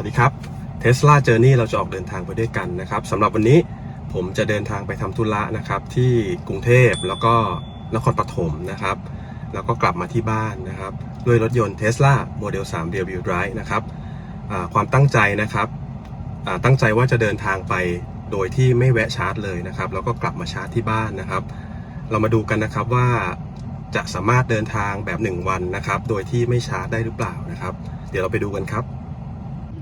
วัสดีครับ Tesla Journey เราจะออกเดินทางไปด้วยกันนะครับสำหรับวันนี้ผมจะเดินทางไปทำธุระนะครับที่กรุงเทพแล้วก็นครปฐมนะครับ แล้วก็กลับมาที่บ้านนะครับ ด้วยรถยนต์ Tesla Model 3 Rear Wheel Drive นะครับความตั้งใจนะครับตั้งใจว่าจะเดินทางไปโดยที่ไม่แวะชาร์จเลยนะครับ แล้วก็กลับมาชาร์จที่บ้านนะครับ เรามาดูกันนะครับว่าจะสามารถเดินทางแบบ 1 วันนะครับ โดยที่ไม่ชาร์จได้หรือเปล่านะครับ เดี๋ยวเราไปดูกันครับ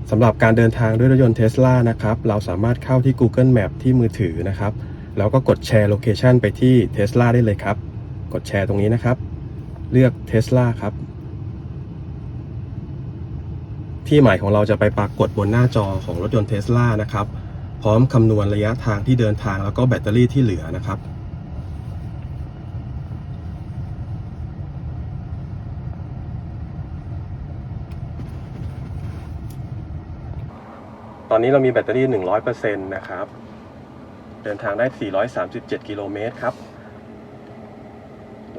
สำหรับการเดินทางด้วยรถยนต์ Tesla นะครับ เราสามารถเข้าที่ Google Map ที่มือถือนะครับ แล้วก็กดแชร์โลเคชันไปที่ Tesla ได้เลยครับ กดแชร์ตรงนี้นะครับ เลือก Tesla ครับ ที่หมายของเราจะไปปรากฏบนหน้าจอของรถยนต์ Tesla นะครับ พร้อมคำนวณระยะทางที่เดินทางแล้วก็แบตเตอรี่ที่เหลือนะครับ ตอนนี้เรามีแบตเตอรี่ 100%นะครับ เดินทางได้ 437 กิโลเมตรครับ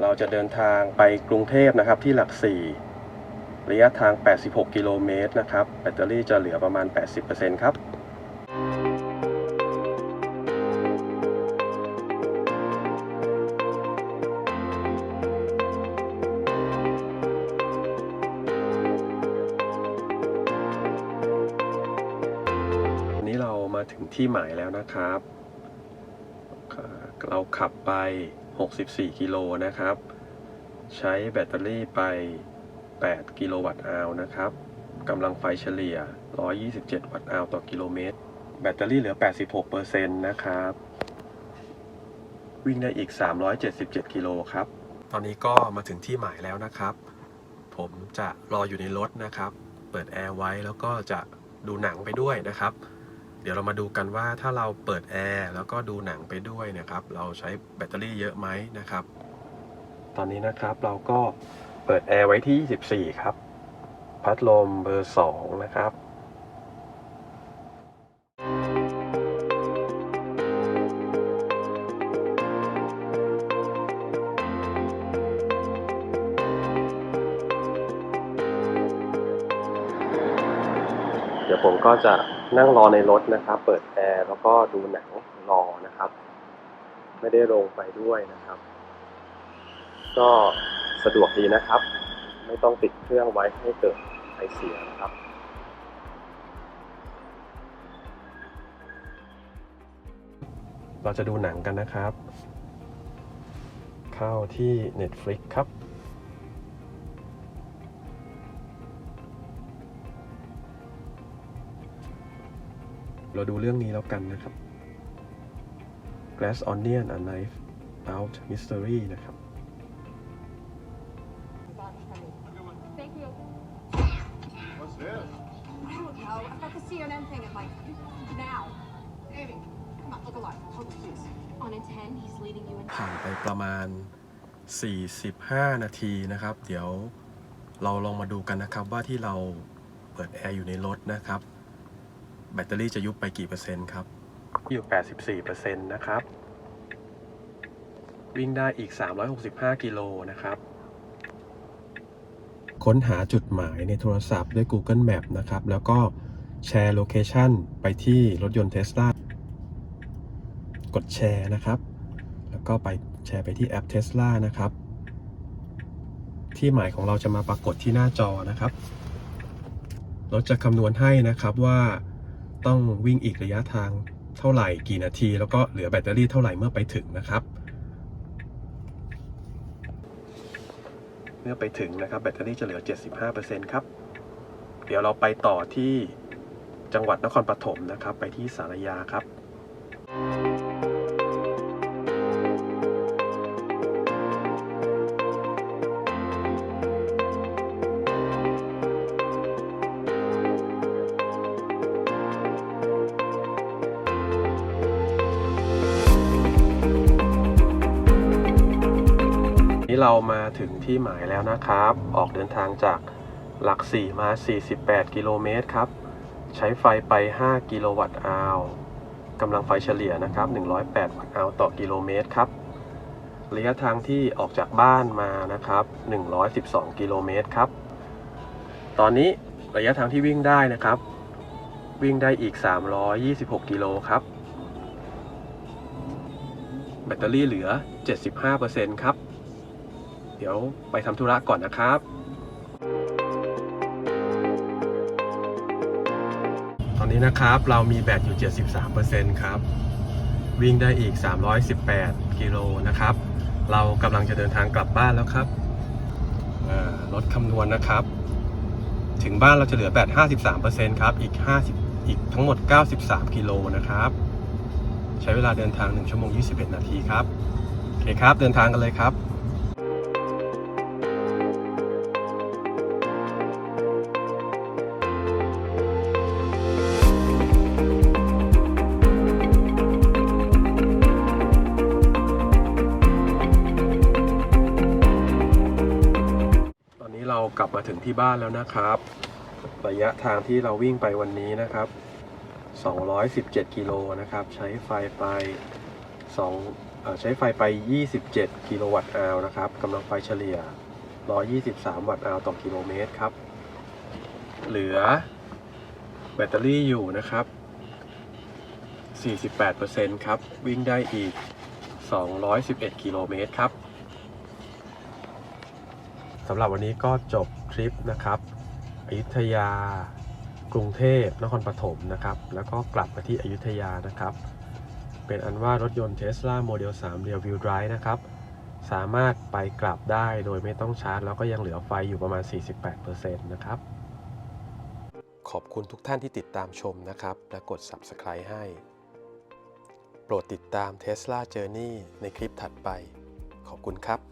เราจะเดินทางไปกรุงเทพนะครับที่หลัก 4 ระยะทาง 86 กิโลเมตรนะครับ แบตเตอรี่จะเหลือประมาณ 80%ครับ มาถึงที่หมายแล้วนะครับ เราขับไป 64 กิโลนะครับ ใช้แบตเตอรี่ไป 8 กิโลวัตต์อาวนะครับกำลังไฟเฉลี่ย 127 วัตต์อาวต่อกิโลเมตร แบตเตอรี่เหลือ 86%นะครับ วิ่งได้อีก 377 กิโลครับ ตอนนี้ก็มาถึงที่หมายแล้วนะครับ ผมจะรออยู่ในรถนะครับ เปิดแอร์ไว้แล้วก็จะดูหนังไปด้วยนะครับ เดี๋ยวเรามาดูกันว่าถ้าเราเปิดแอร์แล้วก็ดูหนังไปด้วยนะครับ เราใช้แบตเตอรี่เยอะไหมนะครับ ตอนนี้นะครับเราก็เปิดแอร์ไว้ที่ 24 ครับ พัดลมเบอร์ 2 นะครับเดี๋ยวผมก็จะ นั่งรอในรถนะครับ เปิดแอร์แล้วก็ดูหนังรอนะครับ ไม่ได้ลงไปด้วยนะครับ ก็สะดวกดีนะครับ ไม่ต้องติดเครื่องไว้ให้เกิดไฟเสียนะครับเราจะดูหนังกันนะครับ เข้าที่ Netflix ครับ เราดูเรื่องนี้แล้วกันนะครับ Glass Onion a Knife Out Mystery นะครับ Thank you. What's this? I don't know. I've got the CNN thing at like now. Amy, come on, look alive. Hold on, please. On a 10, he's leading you in. ผ่านไปประมาณ 45 นาทีนะครับ เดี๋ยวเราลองมาดูกันนะครับว่าที่เราเปิดแอร์อยู่ในรถนะครับ แบตเตอรี่จะยุบไปกี่เปอร์เซ็นต์ครับ อยู่ 84เปอร์เซ็นต์นะครับ วิ่งได้อีก 365 กิโลนะครับ ค้นหาจุดหมายในโทรศัพท์ด้วย Google Map นะครับ แล้วก็แชร์โลเคชันไปที่รถยนต์ Tesla กดแชร์นะครับ แล้วก็ไปแชร์ไปที่แอป Tesla นะครับ ที่หมายของเราจะมาปรากฏที่หน้าจอนะครับ รถจะคำนวณให้นะครับว่า ต้องวิ่งอีกระยะทางเท่าไหร่กี่นาที แล้วก็เหลือแบตเตอรี่เท่าไหร่เมื่อไปถึงนะครับ เมื่อไปถึงนะครับแบตเตอรี่จะเหลือ 75%ครับ เดี๋ยวเราไปต่อที่จังหวัดนครปฐมนะครับ ไปที่สารยาครับ เรามาถึงที่หมายแล้วนะครับ ออกเดินทางจากหลัก 4 มา 48 กิโลเมตรครับ ใช้ไฟไป 5 กิโลวัตต์อาวกำลังไฟเฉลี่ยนะครับ 108 วัตต์อาวต่อกิโลเมตรครับ ระยะทางที่ออกจากบ้านมานะครับ 112 กิโลเมตรครับ ตอนนี้ระยะทางที่วิ่งได้นะครับ วิ่งได้อีก 326 กิโลครับ แบตเตอรี่เหลือ 75%ครับ เดี๋ยวไปทำธุระก่อนนะครับ ตอนนี้นะครับเรามีแบตอยู่ 73%ครับ วิ่งได้อีก 318 กิโลนะครับ เรากำลังจะเดินทางกลับบ้านแล้วครับรถคำนวณนะครับ ถึงบ้านเราจะเหลือแบต53%ครับ อีก 50 อีกทั้งหมด 93 กิโลนะครับ ใช้เวลาเดินทาง 1 ชั่วโมง 21 นาทีครับ โอเคครับ เดินทางกันเลยครับ กลับมาถึงที่บ้านแล้วนะครับ ระยะทางที่เราวิ่งไปวันนี้นะครับ 217 กิโลนะครับ ใช้ไฟไป2ใช้ไฟไป 27 กิโลวัตต์อาวนะครับกำลังไฟเฉลี่ย 123 วัตต์อาวต่อกิโลเมตรครับ เหลือแบตเตอรี่อยู่นะครับ 48%ครับ วิ่งได้อีก 211 กิโลเมตรครับำหรับวันนี้ก็จบทริปนะครับอยุธยา กรุงเทพนครปฐมนะครับ แล้วก็กลับมาที่อยุธยานะครับ เป็นอันว่ารถยนต์ Tesla Model 3 Rear Wheel Drive นะครับ สามารถไปกลับได้โดยไม่ต้องชาร์จ แล้วก็ยังเหลือไฟอยู่ประมาณ 48%นะครับ ขอบคุณทุกท่านที่ติดตามชมนะครับ และกด Subscribe ให้ โปรดติดตาม Tesla Journey ในคลิปถัดไป ขอบคุณครับ